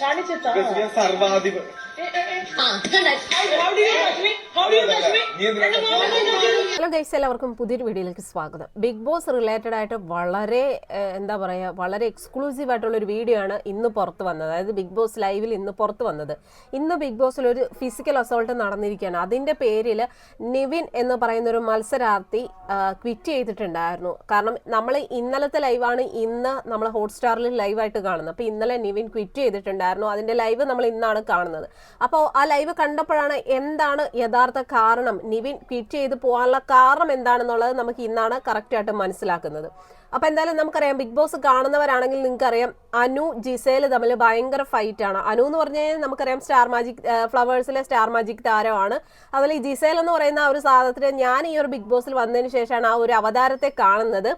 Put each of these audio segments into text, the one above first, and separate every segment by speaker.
Speaker 1: കാണിച്ചെത്താ.
Speaker 2: സർവാധിപ
Speaker 3: hello guys എല്ലാവർക്കും പുതിയൊരു വീഡിയോയിലേക്ക് സ്വാഗതം. ബിഗ് ബോസ് റിലേറ്റഡ് ആയിട്ട് വളരെ എന്താ പറയുക വളരെ എക്സ്ക്ലൂസീവ് ആയിട്ടുള്ള ഒരു വീഡിയോ ആണ് ഇന്ന് പുറത്ത് വന്നത്. അതായത് ബിഗ് ബോസ് ലൈവിൽ ഇന്ന് പുറത്ത് വന്നത്. ഇന്ന് ബിഗ് ബോസിൽ ഒരു ഫിസിക്കൽ അസോൾട്ട് നടന്നിരിക്കുകയാണ്. അതിന്റെ പേരിൽ നിവിൻ എന്ന് പറയുന്ന ഒരു മത്സരാർത്ഥി ക്വിറ്റ് ചെയ്തിട്ടുണ്ടായിരുന്നു. കാരണം നമ്മൾ ഇന്നലത്തെ ലൈവാണ് ഇന്ന് നമ്മൾ ഹോട്ട്സ്റ്റാറിൽ ലൈവായിട്ട് കാണുന്നത്. അപ്പോൾ ഇന്നലെ നിവിൻ ക്വിറ്റ് ചെയ്തിട്ടുണ്ടായിരുന്നു. അതിന്റെ ലൈവ് നമ്മൾ ഇന്നാണ് കാണുന്നത്. അപ്പോൾ ആ ലൈവ് കണ്ടപ്പോഴാണ് എന്താണ് യഥാർത്ഥ കാരണം? നിവിൻ ക്വിറ്റ് ചെയ്ത് പോകാനുള്ള കാരണം എന്താണെന്നുള്ളത് നമുക്ക് ഇന്നാണ് കറക്റ്റ് ആയിട്ട് മനസ്സിലാക്കുന്നത്. അപ്പൊ എന്തായാലും നമുക്കറിയാം ബിഗ് ബോസ് കാണുന്നവരാണെങ്കിൽ നിങ്ങൾക്കറിയാം അനു ജിസേൽ തമ്മിൽ ഭയങ്കര ആണ്. അനു എന്ന് പറഞ്ഞു കഴിഞ്ഞാൽ നമുക്കറിയാം സ്റ്റാർ മാജിക് ഫ്ലവേഴ്സിലെ സ്റ്റാർ മാജിക് താരമാണ്. ഈ ജിസേൽ എന്ന് പറയുന്ന ആ ഒരു സാധനത്തിന് ഞാൻ ഈ ഒരു ബിഗ് ബോസിൽ വന്നതിന് ശേഷമാണ് ആ ഒരു അവതാരത്തെ കാണുന്നത്.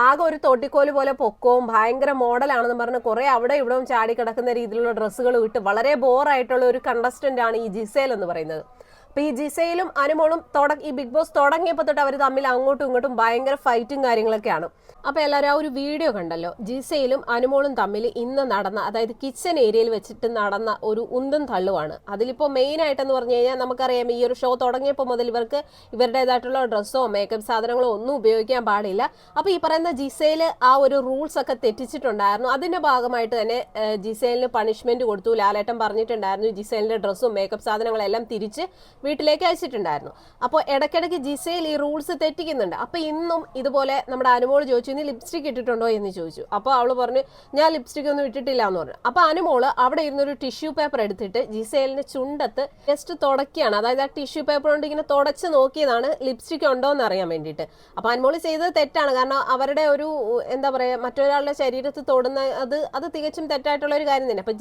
Speaker 3: ആകെ ഒരു തൊട്ടിക്കോൽ പോലെ പൊക്കവും ഭയങ്കര മോഡലാണെന്ന് പറഞ്ഞ് കുറെ അവിടെ ഇവിടെയും ചാടി കിടക്കുന്ന രീതിയിലുള്ള ഡ്രസ്സുകൾ ഇട്ട് വളരെ ബോറായിട്ടുള്ള ഒരു കണ്ടസ്റ്റന്റ് ആണ് ഈ ജിസേൽ എന്ന് പറയുന്നത്. അപ്പൊ ഈ ജിസയിലും അനുമോളും ഈ ബിഗ് ബോസ് തുടങ്ങിയപ്പോൾ തൊട്ട് അവർ തമ്മിൽ അങ്ങോട്ടും ഇങ്ങോട്ടും ഭയങ്കര ഫൈറ്റും കാര്യങ്ങളൊക്കെയാണ്. അപ്പൊ എല്ലാവരും ആ ഒരു വീഡിയോ കണ്ടല്ലോ. ജിസയിലും അനുമോളും തമ്മിൽ ഇന്ന് നടന്ന അതായത് കിച്ചൺ ഏരിയയിൽ വെച്ചിട്ട് നടന്ന ഒരു ഉന്തൻ തള്ളുവാണ്. അതിലിപ്പോൾ മെയിൻ ആയിട്ടെന്ന് പറഞ്ഞു കഴിഞ്ഞാൽ നമുക്കറിയാം ഈ ഒരു ഷോ തുടങ്ങിയപ്പോൾ മുതൽ ഇവർക്ക് ഇവരുടേതായിട്ടുള്ള ഡ്രസ്സോ മേക്കപ്പ് സാധനങ്ങളോ ഒന്നും ഉപയോഗിക്കാൻ പാടില്ല. അപ്പൊ ഈ പറയുന്ന ജിസയിൽ ആ ഒരു റൂൾസ് ഒക്കെ തെറ്റിച്ചിട്ടുണ്ടായിരുന്നു. അതിന്റെ ഭാഗമായിട്ട് തന്നെ ജിസേലിന് പണിഷ്മെന്റ് കൊടുത്തു. ലാലേട്ടൻ പറഞ്ഞിട്ടുണ്ടായിരുന്നു ജിസേലിന്റെ ഡ്രസ്സും മേക്കപ്പ് സാധനങ്ങളെല്ലാം തിരിച്ച് വീട്ടിലേക്ക് അയച്ചിട്ടുണ്ടായിരുന്നു. അപ്പോൾ ഇടയ്ക്കിടയ്ക്ക് ജിസയിൽ ഈ റൂൾസ് തെറ്റിക്കുന്നുണ്ട്. അപ്പോൾ ഇന്നും ഇതുപോലെ നമ്മുടെ അനുമോൾ ചോദിച്ചു നീ ലിപ്സ്റ്റിക് ഇട്ടിട്ടുണ്ടോ? എന്ന് ചോദിച്ചു. അപ്പോൾ അവൾ പറഞ്ഞു ഞാൻ ലിപ്സ്റ്റിക് ഒന്നും ഇട്ടിട്ടില്ല എന്ന് പറഞ്ഞു. അപ്പോൾ അനുമോൾ അവിടെ ഇരുന്നൊരു ടിഷ്യൂ പേപ്പർ എടുത്തിട്ട് ജിസേലിന്റെ ചുണ്ടത്ത് ജസ്റ്റ് തുടക്കുകയാണ് അതായത് ആ ടിഷ്യൂ പേപ്പർ കൊണ്ട് ഇങ്ങനെ തുടച്ച് നോക്കിയതാണ് ലിപ്സ്റ്റിക് ഉണ്ടോ എന്ന് അറിയാൻ വേണ്ടിയിട്ട്. അപ്പോൾ അനുമോൾ ചെയ്തത് തെറ്റാണ്. കാരണം അവരുടെ ഒരു എന്താ പറയുക മറ്റൊരാളുടെ ശരീരത്ത് തൊടുന്ന അത് അത് തികച്ചും തെറ്റായിട്ടുള്ള ഒരു കാര്യം തന്നെ. അപ്പോൾ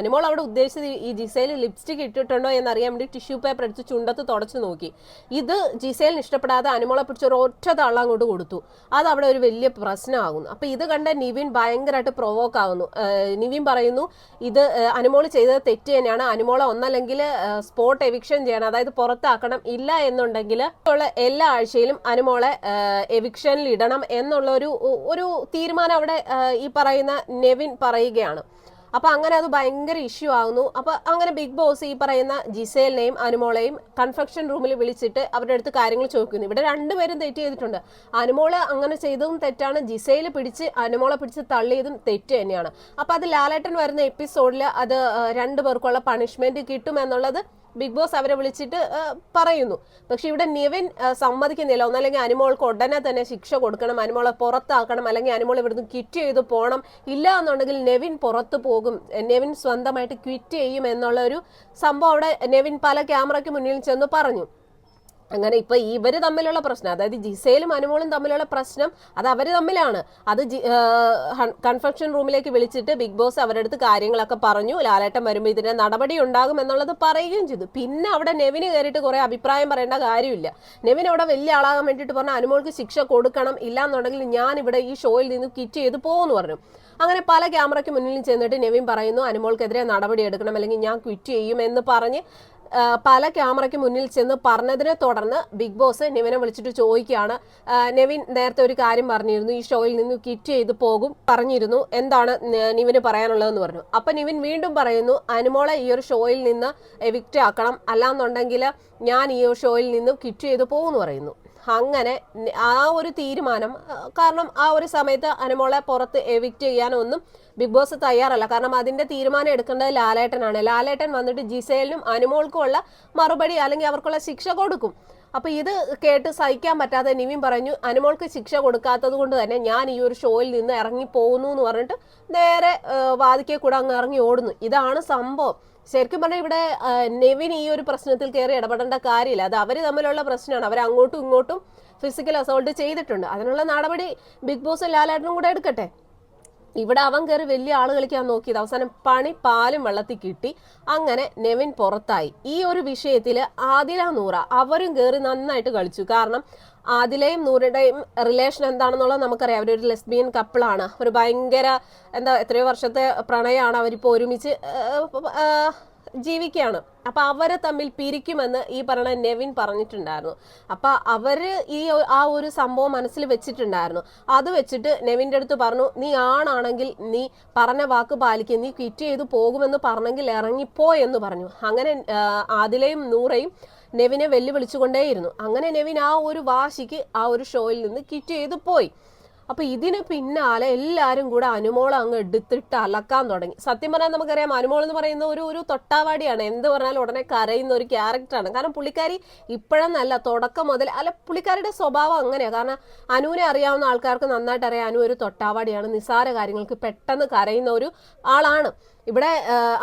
Speaker 3: അനുമോൾ അവിടെ ഉദ്ദേശിച്ചത് ഈ ജിസയിൽ ലിപ്സ്റ്റിക് ഇട്ടിട്ടുണ്ടോ എന്ന് അറിയാൻ വേണ്ടി ടിഷ്യൂ പേപ്പർ എടുത്ത് ചുണ്ടത്ത് തുടച്ചു നോക്കി. ഇത് ജിസേലിന് ഇഷ്ടപ്പെടാതെ അനുമോളെ പിടിച്ച് ഒരു ഒറ്റ തള്ള അങ്ങോട്ട് കൊടുത്തു. അത് അവിടെ ഒരു വലിയ പ്രശ്നമാകുന്നു. അപ്പൊ ഇത് കണ്ട നിവിൻ ഭയങ്കരമായിട്ട് പ്രൊവോക്ക് ആകുന്നു നിവിൻ പറയുന്നു ഇത് അനുമോൾ ചെയ്തത് തെറ്റ് തന്നെയാണ്. അനുമോളെ ഒന്നല്ലെങ്കിൽ സ്പോട്ട് എവിക്ഷൻ ചെയ്യണം. അതായത് പുറത്താക്കണം. ഇല്ല എന്നുണ്ടെങ്കിൽ ഉള്ള എല്ലാ ആഴ്ചയിലും അനുമോളെ എവിക്ഷനിൽ ഇടണം എന്നുള്ള ഒരു ഒരു തീരുമാനം അവിടെ ഈ പറയുന്ന നെവിൻ പറയുകയാണ്. അപ്പൊ അങ്ങനെ അത് ഭയങ്കര ഇഷ്യൂ ആകുന്നു അപ്പൊ അങ്ങനെ ബിഗ് ബോസ് ഈ പറയുന്ന ജിസേലിനെയും അനുമോളെയും കൺഫെക്ഷൻ റൂമിൽ വിളിച്ചിട്ട് അവരുടെ അടുത്ത് കാര്യങ്ങൾ ചോദിക്കുന്നു. ഇവിടെ രണ്ടുപേരും തെറ്റ് ചെയ്തിട്ടുണ്ട്. അനുമോൾ അങ്ങനെ ചെയ്തതും തെറ്റാണ്. ജിസയിൽ പിടിച്ച് അനുമോളെ പിടിച്ച് തള്ളിയതും തെറ്റ് തന്നെയാണ്. അപ്പൊ അത് ലാലേട്ടൻ വരുന്ന എപ്പിസോഡിൽ അത് രണ്ടു പേർക്കുള്ള പണിഷ്മെന്റ് കിട്ടുമെന്നുള്ളത് ബിഗ് ബോസ് അവരെ വിളിച്ചിട്ട് പറയുന്നു. പക്ഷെ ഇവിടെ നിവിൻ സമ്മതിക്കുന്നില്ല. ഒന്നല്ലെങ്കിൽ അനുമോൾക്ക് ഉടനെ തന്നെ ശിക്ഷ കൊടുക്കണം അനുമോളെ പുറത്താക്കണം അല്ലെങ്കിൽ അനുമോൾ ഇവിടുന്ന് ക്വിറ്റ് ചെയ്ത് പോകണം ഇല്ല എന്നുണ്ടെങ്കിൽ നെവിൻ പുറത്തു പോകും. നെവിൻ സ്വന്തമായിട്ട് ക്വിറ്റ് ചെയ്യും എന്നുള്ള ഒരു സംഭവം അവിടെ നെവിൻ പല ക്യാമറയ്ക്ക് മുന്നിൽ ചെന്ന് പറഞ്ഞു. അങ്ങനെ ഇപ്പൊ ഇവർ തമ്മിലുള്ള പ്രശ്നം അതായത് ജിസയിലും അനുമോളും തമ്മിലുള്ള പ്രശ്നം അത് അവർ തമ്മിലാണ്. അത് കൺഫെക്ഷൻ റൂമിലേക്ക് വിളിച്ചിട്ട് ബിഗ് ബോസ് അവരുടെ അടുത്ത് കാര്യങ്ങളൊക്കെ പറഞ്ഞു ലാലേട്ടൻ വരുമ്പോൾ ഇതിന്റെ നടപടി ഉണ്ടാകും എന്നുള്ളത് പറയുകയും ചെയ്തു. പിന്നെ അവിടെ നെവിന് കയറിയിട്ട് കുറെ അഭിപ്രായം പറയേണ്ട കാര്യമില്ല. നെവിൻ അവിടെ വലിയ ആളാകാൻ വേണ്ടിയിട്ട് പറഞ്ഞ അനുമോൾക്ക് ശിക്ഷ കൊടുക്കണം ഇല്ലാന്നുണ്ടെങ്കിൽ ഞാൻ ഇവിടെ ഈ ഷോയിൽ നിന്ന് കിറ്റ് ചെയ്ത് പോകുമെന്ന് പറഞ്ഞു. അങ്ങനെ പല ക്യാമറയ്ക്ക് മുന്നിൽ ചെന്നിട്ട് നെവിൻ പറയുന്നു അനുമോൾക്കെതിരെ നടപടി എടുക്കണം അല്ലെങ്കിൽ ഞാൻ ക്വിറ്റ് ചെയ്യും എന്ന് പറഞ്ഞ് പല ക്യാമറയ്ക്ക് മുന്നിൽ ചെന്ന് പറഞ്ഞതിനെ തുടർന്ന് ബിഗ് ബോസ് നെവിനെ വിളിച്ചിട്ട് ചോദിക്കുകയാണ്. നെവിൻ നേരത്തെ ഒരു കാര്യം പറഞ്ഞിരുന്നു. ഈ ഷോയിൽ നിന്ന് കിറ്റ് ചെയ്ത് പോകും പറഞ്ഞിരുന്നു. എന്താണ് നിവിന് പറയാനുള്ളതെന്ന് പറഞ്ഞു. അപ്പൊ നിവിൻ വീണ്ടും പറയുന്നു അനുമോളെ ഈ ഒരു ഷോയിൽ നിന്ന് എവിക്റ്റ് ആക്കണം. അല്ലാന്നുണ്ടെങ്കിൽ ഞാൻ ഈ ഷോയിൽ നിന്ന് കിറ്റ് ചെയ്ത് പോകുമെന്ന് പറയുന്നു. അങ്ങനെ ആ ഒരു തീരുമാനം കാരണം ആ ഒരു സമയത്ത് അനുമോളെ പുറത്ത് എവിക്റ്റ് ചെയ്യാനൊന്നും ബിഗ് ബോസ് തയ്യാറല്ല. കാരണം അതിന്റെ തീരുമാനം എടുക്കേണ്ടത് ലാലേട്ടനാണ്. ലാലേട്ടൻ വന്നിട്ട് ജിസേലിനും അനുമോൾക്കും ഉള്ള മറുപടി അല്ലെങ്കിൽ അവർക്കുള്ള ശിക്ഷ കൊടുക്കും. അപ്പൊ ഇത് കേട്ട് സഹിക്കാൻ പറ്റാതെ നിവിൻ പറഞ്ഞു അനുമോൾക്ക് ശിക്ഷ കൊടുക്കാത്തത് കൊണ്ട് തന്നെ ഞാൻ ഈ ഒരു ഷോയിൽ നിന്ന് ഇറങ്ങി പോകുന്നു എന്ന് പറഞ്ഞിട്ട് നേരെ വാദിക്കെ കൂടെ അങ്ങ് ഇറങ്ങി ഓടുന്നു. ഇതാണ് സംഭവം. ശരിക്കും പറഞ്ഞാൽ ഇവിടെ നെവിൻ ഈ ഒരു പ്രശ്നത്തിൽ കയറി ഇടപെടേണ്ട കാര്യമില്ല. അത് അവർ തമ്മിലുള്ള പ്രശ്നമാണ്. അവർ അങ്ങോട്ടും ഇങ്ങോട്ടും ഫിസിക്കൽ അസോൾട്ട് ചെയ്തിട്ടുണ്ട്. അതിനുള്ള നടപടി ബിഗ് ബോസ് ലാലേട്ടനും കൂടെ എടുക്കട്ടെ? ഇവിടെ അവൻ കയറി വലിയ ആൾ കളിക്കാൻ നോക്കിയത്. അവസാനം പണി പാലും വെള്ളത്തിൽ കിട്ടി. അങ്ങനെ നെവിൻ പുറത്തായി. ഈ ഒരു വിഷയത്തിൽ ആദില നൂറ അവരും കയറി നന്നായിട്ട് കളിച്ചു. കാരണം ആദിലയും നൂറയുടെയും റിലേഷൻ എന്താണെന്നുള്ളത് നമുക്കറിയാം. അവരൊരു ലെസ്ബിയൻ കപ്പിളാണ് ഒരു ഭയങ്കര എന്താ എത്രയോ വർഷത്തെ പ്രണയമാണ് അവരിപ്പോൾ ഒരുമിച്ച് ജീവിക്കുകയാണ്. അപ്പൊ അവരെ തമ്മിൽ പിരിക്കുമെന്ന് ഈ പറഞ്ഞ നെവിൻ പറഞ്ഞിട്ടുണ്ടായിരുന്നു. അപ്പൊ അവർ ഈ ആ ഒരു സംഭവം മനസ്സിൽ വെച്ചിട്ടുണ്ടായിരുന്നു. അത് വെച്ചിട്ട് നെവിന്റെ അടുത്ത് പറഞ്ഞു നീ ആണാണെങ്കിൽ നീ പറഞ്ഞ വാക്ക് പാലിക്കുക നീ ക്വിറ്റ് ചെയ്തു പോകുമെന്ന് പറഞ്ഞെങ്കിൽ ഇറങ്ങിപ്പോ എന്ന് പറഞ്ഞു. അങ്ങനെ ആദിലയും നൂറയും നെവിനെ വെല്ലുവിളിച്ചുകൊണ്ടേയിരുന്നു. അങ്ങനെ നെവിൻ ആ ഒരു വാശിക്ക് ആ ഒരു ഷോയിൽ നിന്ന് ക്വിറ്റ് ചെയ്തു പോയി. അപ്പൊ ഇതിന് പിന്നാലെ എല്ലാരും കൂടെ അനുമോൾ അങ്ങ് എടുത്തിട്ട് അലക്കാൻ തുടങ്ങി. സത്യം പറഞ്ഞാൽ നമുക്കറിയാം അനുമോൾ എന്ന് പറയുന്ന ഒരു ഒരു തൊട്ടാവാടിയാണ്. എന്ത് പറഞ്ഞാലും ഉടനെ കരയുന്ന ഒരു ക്യാരക്ടറാണ് കാരണം പുള്ളിക്കാരി ഇപ്പോഴെന്നല്ല തുടക്കം മുതൽ അല്ല പുള്ളിക്കാരിയുടെ സ്വഭാവം അങ്ങനെയാണ് കാരണം അനുവിനെ അറിയാവുന്ന ആൾക്കാർക്ക് നന്നായിട്ട് അറിയാം അനു ഒരു തൊട്ടാവാടിയാണ്. നിസാര കാര്യങ്ങൾക്ക് പെട്ടെന്ന് കരയുന്ന ഒരു ആളാണ്. ഇവിടെ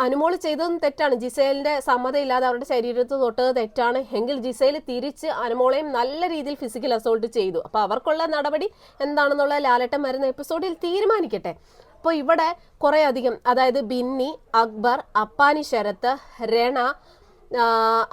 Speaker 3: അനുമോൾ ചെയ്തതും തെറ്റാണ്. ജിസേലിന്റെ സമ്മതമില്ലാതെ അവരുടെ ശരീരത്ത് തൊട്ടത് തെറ്റാണ്. എങ്കിൽ ജിസേൽ തിരിച്ച് അനുമോളെയും നല്ല രീതിയിൽ ഫിസിക്കൽ അസോൾട്ട് ചെയ്തു. അപ്പൊ അവർക്കുള്ള നടപടി എന്താണെന്നുള്ള ലാലട്ടം വരുന്ന എപ്പിസോഡിൽ തീരുമാനിക്കട്ടെ. അപ്പോൾ ഇവിടെ കുറേ അധികം അതായത് ബിന്നി അക്ബർ അപ്പാനി ശരത്ത് രണ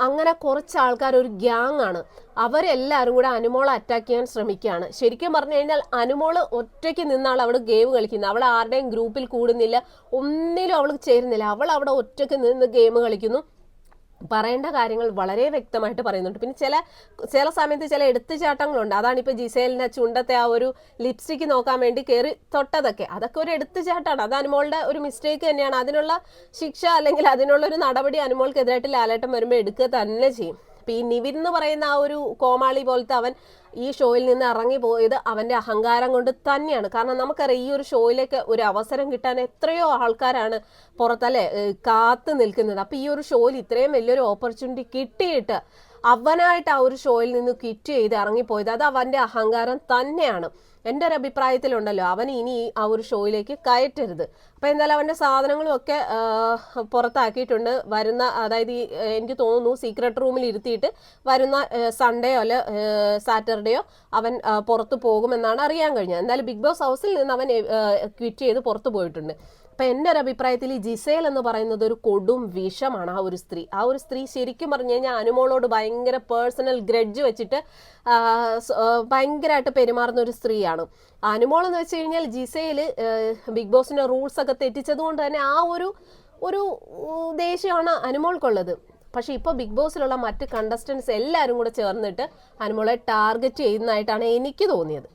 Speaker 3: അങ്ങനെ കുറച്ച് ആൾക്കാർ ഒരു ഗ്യാങ് ആണ് അവരെല്ലാവരും കൂടെ അനുമോളെ അറ്റാക്ക് ചെയ്യാൻ ശ്രമിക്കുകയാണ്. ശരിക്കും പറഞ്ഞു കഴിഞ്ഞാൽ അനുമോൾ ഒറ്റയ്ക്ക് നിന്നാണ് അവൾ ഗെയിം കളിക്കുന്നത്. അവൾ ആരുടെയും ഗ്രൂപ്പിൽ കൂടുന്നില്ല ഒന്നിലും അവൾ ചേരുന്നില്ല. അവൾ അവിടെ ഒറ്റയ്ക്ക് നിന്ന് ഗെയിം കളിക്കുന്നു. പറയേണ്ട കാര്യങ്ങൾ വളരെ വ്യക്തമായിട്ട് പറയുന്നുണ്ട്. പിന്നെ ചില ചില സമയത്ത് ചില എടുത്തുചാട്ടങ്ങളുണ്ട്. അതാണ് ഇപ്പൊ ജിസേലിന്റെ ചുണ്ടത്തെ ആ ഒരു ലിപ്സ്റ്റിക്ക് നോക്കാൻ വേണ്ടി കയറി തൊട്ടതൊക്കെ. അതൊക്കെ ഒരു എടുത്തുചാട്ടാണ്. അത് അനുമോളുടെ ഒരു മിസ്റ്റേക്ക് തന്നെയാണ്. അതിനുള്ള ശിക്ഷ അല്ലെങ്കിൽ അതിനുള്ള ഒരു നടപടി അനുമോൾക്കെതിരായിട്ട് ലാലേട്ടം വരുമ്പോൾ എടുക്കുക തന്നെ ചെയ്യും. ഇപ്പൊ ഈ നിവിൻ എന്ന് പറയുന്ന ആ ഒരു കോമാളി പോലത്തെ അവൻ ഈ ഷോയിൽ നിന്ന് ഇറങ്ങി പോയത് അവന്റെ അഹങ്കാരം കൊണ്ട് തന്നെയാണ്. കാരണം നമുക്കറിയാം ഈ ഒരു ഷോയിലേക്ക് ഒരു അവസരം കിട്ടാൻ എത്രയോ ആൾക്കാരാണ് പുറത്തല്ലെ കാത്തു നിൽക്കുന്നത്. അപ്പൊ ഈ ഒരു ഷോയിൽ ഇത്രയും വലിയൊരു ഓപ്പർച്യൂണിറ്റി കിട്ടിയിട്ട് അവനായിട്ട് ആ ഒരു ഷോയിൽ നിന്ന് കിറ്റ് ചെയ്ത് ഇറങ്ങിപ്പോയത് അത് അവന്റെ അഹങ്കാരം തന്നെയാണ്. എന്റെ ഒരു അഭിപ്രായത്തിലുണ്ടല്ലോ അവൻ ഇനി ആ ഒരു ഷോയിലേക്ക് കയറ്റരുത്. അപ്പോൾ എന്തായാലും അവന്റെ സാധനങ്ങളും ഒക്കെ പുറത്താക്കിയിട്ടുണ്ട്. വരുന്ന അതായത് ഈ എനിക്ക് തോന്നുന്നു സീക്രട്ട് റൂമിൽ ഇരുത്തിയിട്ട് വരുന്ന സൺഡേയോ അല്ല സാറ്റർഡേയോ അവൻ പുറത്തു പോകുമെന്നാണ് അറിയാൻ കഴിഞ്ഞത്. എന്തായാലും ബിഗ് ബോസ് ഹൗസിൽ നിന്ന് അവൻ ക്വിറ്റ് ചെയ്ത് പുറത്തു പോയിട്ടുണ്ട്. അപ്പൊ എന്റെ ഒരു അഭിപ്രായത്തിൽ ഈ ജിസേൽ എന്ന് പറയുന്നത് ഒരു കൊടും വിഷമാണ് ആ ഒരു സ്ത്രീ. ആ ഒരു സ്ത്രീ ശരിക്കും പറഞ്ഞു കഴിഞ്ഞാൽ അനുമോളോട് ഭയങ്കര പേഴ്സണൽ ഗ്രഡ്ജ് വെച്ചിട്ട് ഭയങ്കരമായിട്ട് പെരുമാറുന്ന ഒരു സ്ത്രീയാണ്. അനുമോൾ എന്ന് വെച്ച് കഴിഞ്ഞാൽ ജിസയിൽ ബിഗ് ബോസിന്റെ റൂൾസ് ഒക്കെ തെറ്റിച്ചത് കൊണ്ട് തന്നെ ആ ഒരു ഒരു ദേഷ്യമാണ് അനുമോൾക്കുള്ളത്. പക്ഷെ ഇപ്പൊ ബിഗ് ബോസിലുള്ള മറ്റ് കണ്ടസ്റ്റൻസ് എല്ലാവരും കൂടെ ചേർന്നിട്ട് അനുമോളെ ടാർഗറ്റ് ചെയ്യുന്നതായിട്ടാണ് എനിക്ക് തോന്നിയത്.